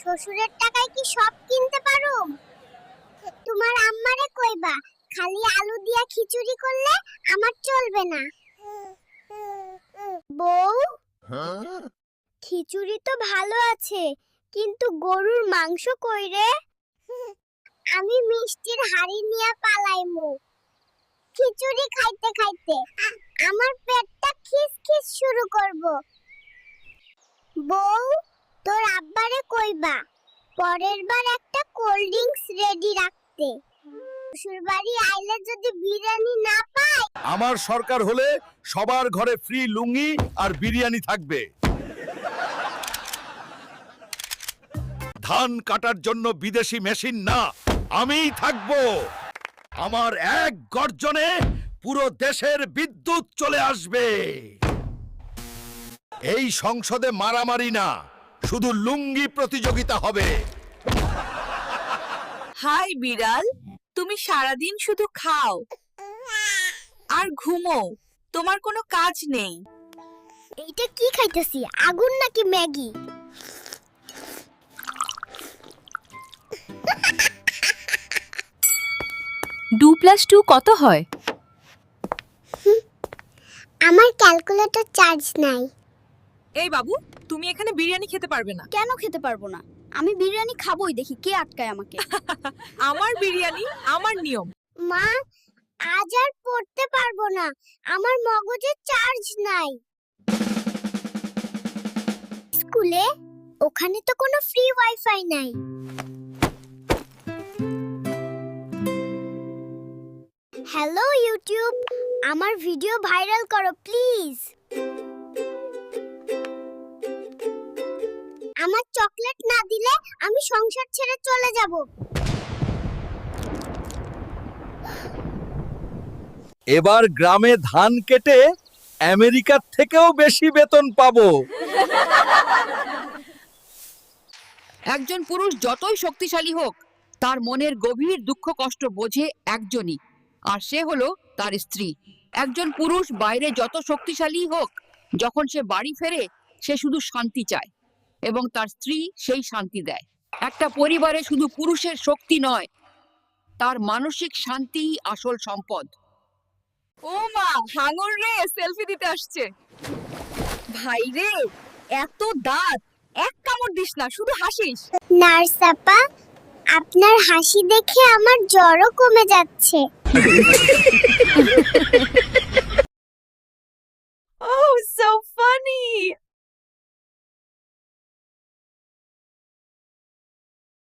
শ্বশুরের টাকায় কি সব কিনতে পারো? তোমার আম্মারে কইবা খালি আলু দিয়া খিচুড়ি করলে আমার চলবে না। বউ? খিচুড়ি তো ভালো আছে কিন্তু গরুর মাংস কই রে? আমি মিষ্টির হাড়ি নিয়ে পালাইমু। খিচুড়ি খাইতে খাইতে আমার পেটটা খিস খিস শুরু করব। বউ? আব্বারে কইবা, পরের বার একটা কোল্ড ড্রিঙ্কস রেডি রাখতে। শ্বশুর বাড়ি আইলে যদি বিরিয়ানি না পাই? আমার সরকার হলে সবার ঘরে ফ্রি লুঙ্গি আর বিরিয়ানি থাকবে। ধান কাটার জন্য বিদেশি মেশিন না, আমিই থাকব। আমার এক গর্জনে পুরো দেশের বিদ্যুৎ চলে আসবে। এই সংসদে মারামারি না। শুধু লুঙ্গি প্রতিযোগিতা হবে। হাই বিড়াল। তুমি সারাদিন শুধু খাও। আর ঘুমো তোমার কোনো কাজ নেই। এইটা কি খাইতেছি? আগুন নাকি ম্যাগি? টু প্লাস টু কত হয়? আমার ক্যালকুলেটর চার্জ নাই। এই বাবু তুমি এখানে বিরিয়ানি খেতে পারবে না। কেন খেতে পারব না? আমি বিরিয়ানি খাবোই দেখি কে আটকায় আমাকে। আমার বিরিয়ানি আমার নিয়ম। মা আজ আর পড়তে পারব না। আমার মগজে চার্জ নাই। স্কুলে? ওখানে তো কোনো ফ্রি ওয়াইফাই নাই। হ্যালো ইউটিউব আমার ভিডিও ভাইরাল করো প্লিজ আমার চকলেট না দিলে আমি সংসার ছেড়ে চলে যাব। এবার গ্রামে ধান কেটে আমেরিকার থেকেও বেশি বেতন পাবো। একজন পুরুষ যতই শক্তিশালী হোক তার মনের গভীর দুঃখ কষ্ট বোঝে একজনই আর সে হলো তার স্ত্রী। একজন পুরুষ বাইরে যত শক্তিশালী হোক যখন সে বাড়ি ফেরে সে শুধু শান্তি চায়। এবং তার স্ত্রী সেই শান্তি দেয়। একটা পরিবারে শুধু পুরুষের শক্তি নয় তার মানসিক শান্তিই আসল সম্পদ। ও মা হাঙর রে সেলফি দিতে আসছে। ভাই রে এত দাঁত এক কামড় দিস না শুধু হাসিস। নার্স আপা আপনার হাসি দেখে আমার জ্বরও কমে যাচ্ছে।